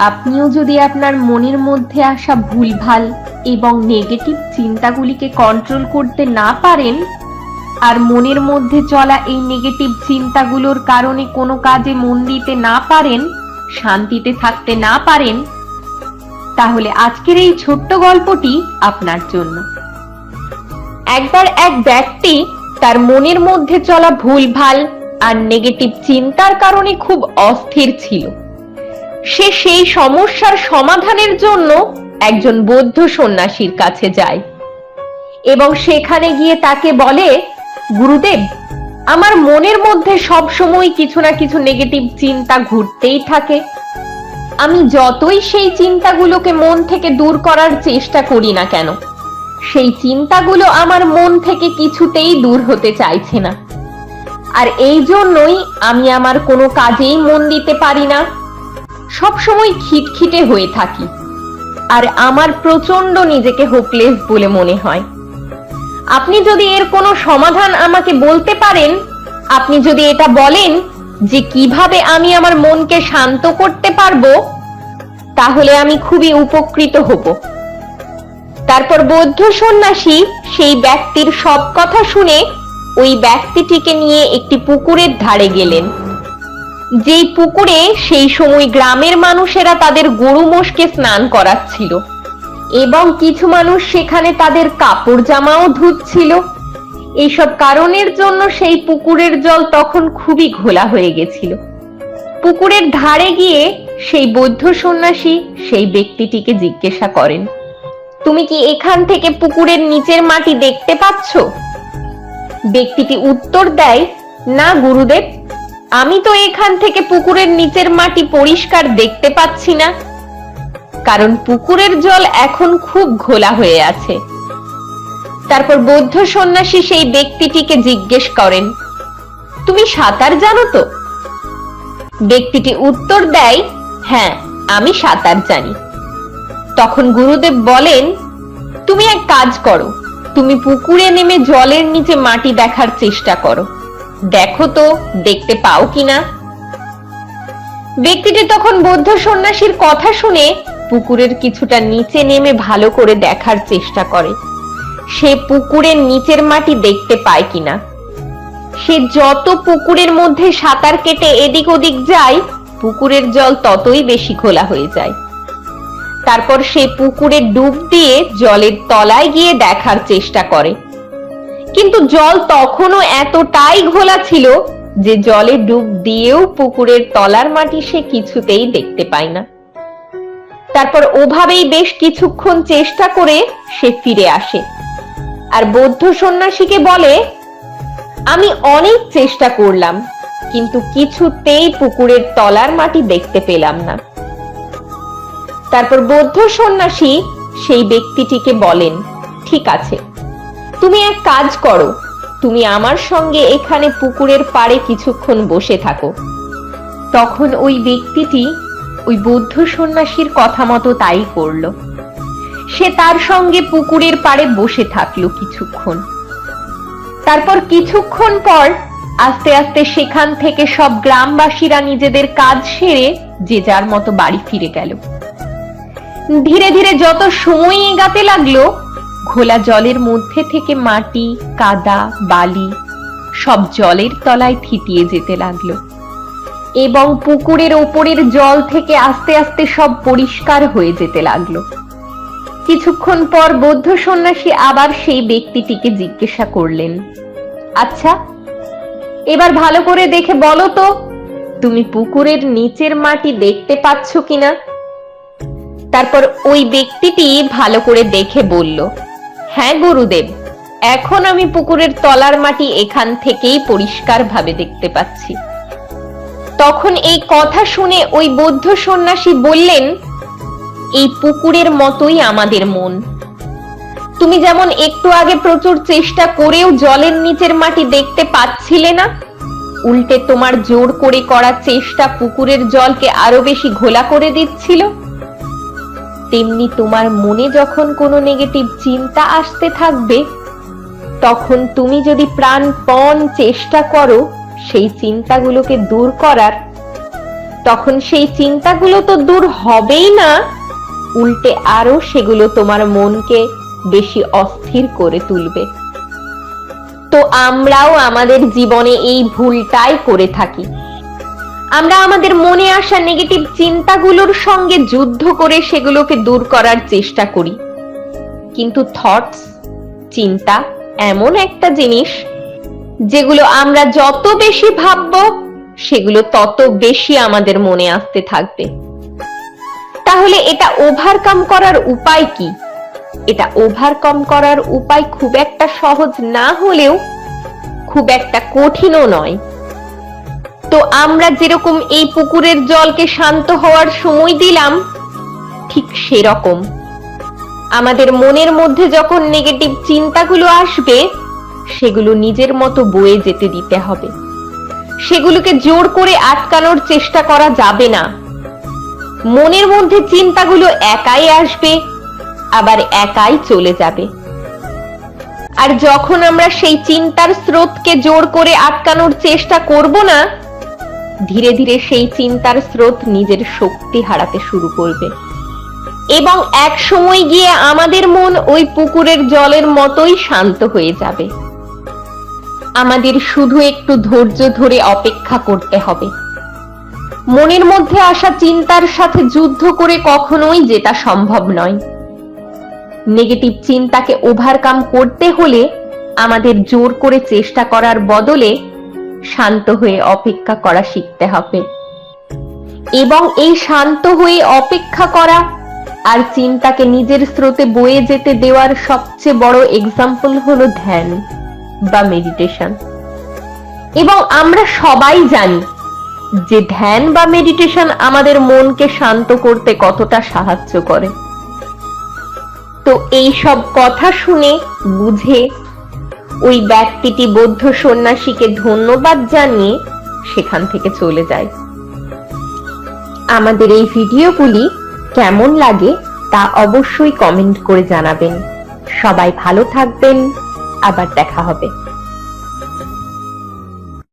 আপনিও যদি আপনার মনের মধ্যে আসা ভুলভাল এবং নেগেটিভ চিন্তাগুলিকে কন্ট্রোল করতে না পারেন, আর মনের মধ্যে চলা এই নেগেটিভ চিন্তাগুলোর কারণে কোনো কাজে মন দিতে না পারেন, শান্তিতে থাকতে না পারেন, তাহলে আজকের এই ছোট্ট গল্পটি আপনার জন্য। একবার এক ব্যক্তি তার মনের মধ্যে চলা ভুলভাল আর নেগেটিভ চিন্তার কারণে খুব অস্থির ছিল। সে সেই সমস্যার সমাধানের জন্য একজন বৌদ্ধ সন্ন্যাসীর কাছে যায়। এবং সেখানে গিয়ে তাকে বলে, গুরুদেব, আমার মনের মধ্যে সব সময় কিছু না কিছু নেগেটিভ চিন্তা ঘুরতেই থাকে। আমি যতই সেই চিন্তাগুলোকে মন থেকে দূর করার চেষ্টা করি না কেন, সেই চিন্তাগুলো আমার মন থেকে কিছুতেই দূর হতে চাইছে না। আর এই জন্যই আমি আমার কোনো কাজেই মন দিতে পারি না। সব সময় খিটখিটে হয়ে থাকি। আর আমার প্রচণ্ড নিজেকে হোপলেস বলে মনে হয়। আপনি যদি এর কোনো সমাধান আমাকে বলতে পারেন, আপনি যদি এটা বলেন যে কীভাবে আমি আমার মনকে শান্ত করতে পারব, তাহলে আমি খুবই উপকৃত হব। তারপর বৌদ্ধ সন্ন্যাসী সেই ব্যক্তির সব কথা শুনে ওই ব্যক্তিটিকে নিয়ে একটি পুকুরের ধারে গেলেন। যেই পুকুরে সেই সময় গ্রামের মানুষেরা তাদের গরু মোষকে স্নান করাচ্ছিল। এবং কিছু মানুষ সেখানে তাদের কাপড় জামাও ধুচ্ছিল। এইসব কারণের জন্য সেই পুকুরের জল তখন খুবই ঘোলা হয়ে গেছিল। পুকুরের ধারে গিয়ে সেই বৌদ্ধ সন্ন্যাসী সেই ব্যক্তিটিকে জিজ্ঞাসা করেন, তুমি কি এখান থেকে পুকুরের নিচের মাটি দেখতে পাচ্ছ? ব্যক্তিটি উত্তর দেয়, না, গুরুদেব। আমি তো এখান থেকে পুকুরের নিচের মাটি পরিষ্কার দেখতে পাচ্ছি না। কারণ পুকুরের জল এখন খুব ঘোলা হয়ে আছে। তারপর বৌদ্ধ সন্ন্যাসী সেই ব্যক্তিটিকে জিজ্ঞেস করেন, তুমি সাঁতার জানো তো? ব্যক্তিটি উত্তর দেয় হ্যাঁ আমি সাঁতার জানি। তখন গুরুদেব বলেন, তুমি এক কাজ করো, তুমি পুকুরে নেমে জলের নিচে মাটি দেখার চেষ্টা করো। দেখো তো, দেখতে পাও কিনা? ব্যক্তিটি তখন বৌদ্ধ সন্ন্যাসীর কথা শুনে পুকুরের কিছুটা নিচে নেমে ভালো করে দেখার চেষ্টা করে। সে পুকুরের নিচের মাটি দেখতে পায় কিনা? সে যত পুকুরের মধ্যে সাঁতার কেটে এদিক ওদিক যায়, পুকুরের জল ততই বেশি খোলা হয়ে যায়। তারপর সে পুকুরে ডুব দিয়ে জলের তলায় গিয়ে দেখার চেষ্টা করে। কিন্তু জল তখনও এতটাই ঘোলা ছিল যে জলে ডুব দিয়েও পুকুরের তলার মাটি সে কিছুতেই দেখতে পায় না। তারপর ওভাবেই বেশ কিছুক্ষণ চেষ্টা করে সে ফিরে আসে। আর বৌদ্ধ সন্ন্যাসীকে বলে, আমি অনেক চেষ্টা করলাম, কিন্তু কিছুতেই পুকুরের তলার মাটি দেখতে পেলাম না। তারপর বৌদ্ধ সন্ন্যাসী সেই ব্যক্তিটিকে বলেন, ঠিক আছে তুমি এক কাজ করো। তুমি আমার সঙ্গে এখানে পুকুরের পাড়ে কিছুক্ষণ বসে থাকো। তখন ওই ব্যক্তিটি ওই বৌদ্ধ সন্ন্যাসীর কথা মতো তাই করল। সে তার সঙ্গে পুকুরের পাড়ে বসে থাকল কিছুক্ষণ। তারপর কিছুক্ষণ পর আস্তে আস্তে সেখান থেকে সব গ্রামবাসীরা নিজেদের কাজ সেরে যে যার মতো বাড়ি ফিরে গেল। ধীরে ধীরে যত সময় এগাতে লাগল ঘোলা জলের মধ্যে থেকে মাটি, কাদা, বালি সব জলের তলায় থিতিয়ে যেতে লাগল। এবং পুকুরের ওপরের জল থেকে আস্তে আস্তে সব পরিষ্কার হয়ে যেতে লাগল। কিছুক্ষণ পর বৌদ্ধ সন্ন্যাসী আবার সেই ব্যক্তিটিকে জিজ্ঞাসা করলেন আচ্ছা এবার ভালো করে দেখে বলো তো, তুমি পুকুরের নিচের মাটি দেখতে পাচ্ছ কিনা? তারপর ওই ব্যক্তিটি ভালো করে দেখে বলল হ্যাঁ গুরুদেব। এখন আমি পুকুরের তলার মাটি এখান থেকেই পরিষ্কার ভাবে দেখতে পাচ্ছি। তখন এই কথা শুনে ওই বৌদ্ধ সন্ন্যাসী বললেন, এই পুকুরের মতোই আমাদের মন। তুমি যেমন একটু আগে প্রচুর চেষ্টা করেও জলের নিচের মাটি দেখতে পাচ্ছিলে না, উল্টে তোমার জোর করে করা চেষ্টা পুকুরের জলকে আরও বেশি ঘোলা করে দিচ্ছিল। তেমনি তোমার মনে যখন কোনো নেগেটিভ চিন্তা আসতে থাকবে, তখন তুমি যদি প্রাণপণ চেষ্টা করো সেই চিন্তাগুলোকে দূর করার, তখন সেই চিন্তাগুলো তো দূর হবেই না। উল্টে আরও সেগুলো তোমার মনকে বেশি অস্থির করে তুলবে। তো আমরাও আমাদের জীবনে এই ভুলটাই করে থাকি। আমরা আমাদের মনে আসা নেগেটিভ চিন্তাগুলোর সঙ্গে যুদ্ধ করে সেগুলোকে দূর করার চেষ্টা করি। কিন্তু থটস চিন্তা এমন একটা জিনিস, যেগুলো আমরা যত বেশি ভাববো, সেগুলো তত বেশি আমাদের মনে আসতে থাকবে। তাহলে এটা ওভারকাম করার উপায় কি? এটা ওভারকাম করার উপায় খুব একটা সহজ না হলেও খুব একটা কঠিনও নয়। তো আমরা যেরকম এই পুকুরের জলকে শান্ত হওয়ার সময় দিলাম, ঠিক সেরকম। আমাদের মনের মধ্যে যখন নেগেটিভ চিন্তাগুলো আসবে, সেগুলো নিজের মতো বয়ে যেতে দিতে হবে। সেগুলোকে জোর করে আটকানোর চেষ্টা করা যাবে না। মনের মধ্যে চিন্তাগুলো একাই আসবে, আবার একাই চলে যাবে। আর যখন আমরা সেই চিন্তার স্রোতকে জোর করে আটকানোর চেষ্টা করব না ধীরে ধীরে সেই চিন্তার স্রোত নিজের শক্তি হারাতে শুরু করবে। এবং এক সময় গিয়ে আমাদের মন ওই পুকুরের জলের মতোই শান্ত হয়ে যাবে। আমাদের শুধু একটু ধৈর্য ধরে অপেক্ষা করতে হবে। মনের মধ্যে আসা চিন্তার সাথে যুদ্ধ করে কখনোই যেটা সম্ভব নয়। নেগেটিভ চিন্তাকে ওভারকাম করতে হলে আমাদের জোর করে চেষ্টা করার বদলে শান্ত হয়ে অপেক্ষা করা শিখতে হবে। এবং এই শান্ত হয়ে অপেক্ষা করা আর চিন্তাকে নিজের স্রোতে বয়ে যেতে দেওয়ার সবচেয়ে বড় এক্সাম্পল হলো ধ্যান বা মেডিটেশন এবং আমরা সবাই জানি যে ধ্যান বা মেডিটেশন আমাদের মনকে শান্ত করতে কতটা সাহায্য করে। তো এই সব কথা শুনে, বুঝে ওই ব্যক্তিটি বৌদ্ধ সন্ন্যাসীকে ধন্যবাদ জানিয়ে সেখান থেকে চলে যায়। আমাদের এই ভিডিওগুলি কেমন লাগে তা অবশ্যই কমেন্ট করে জানাবেন। সবাই ভালো থাকবেন, আবার দেখা হবে।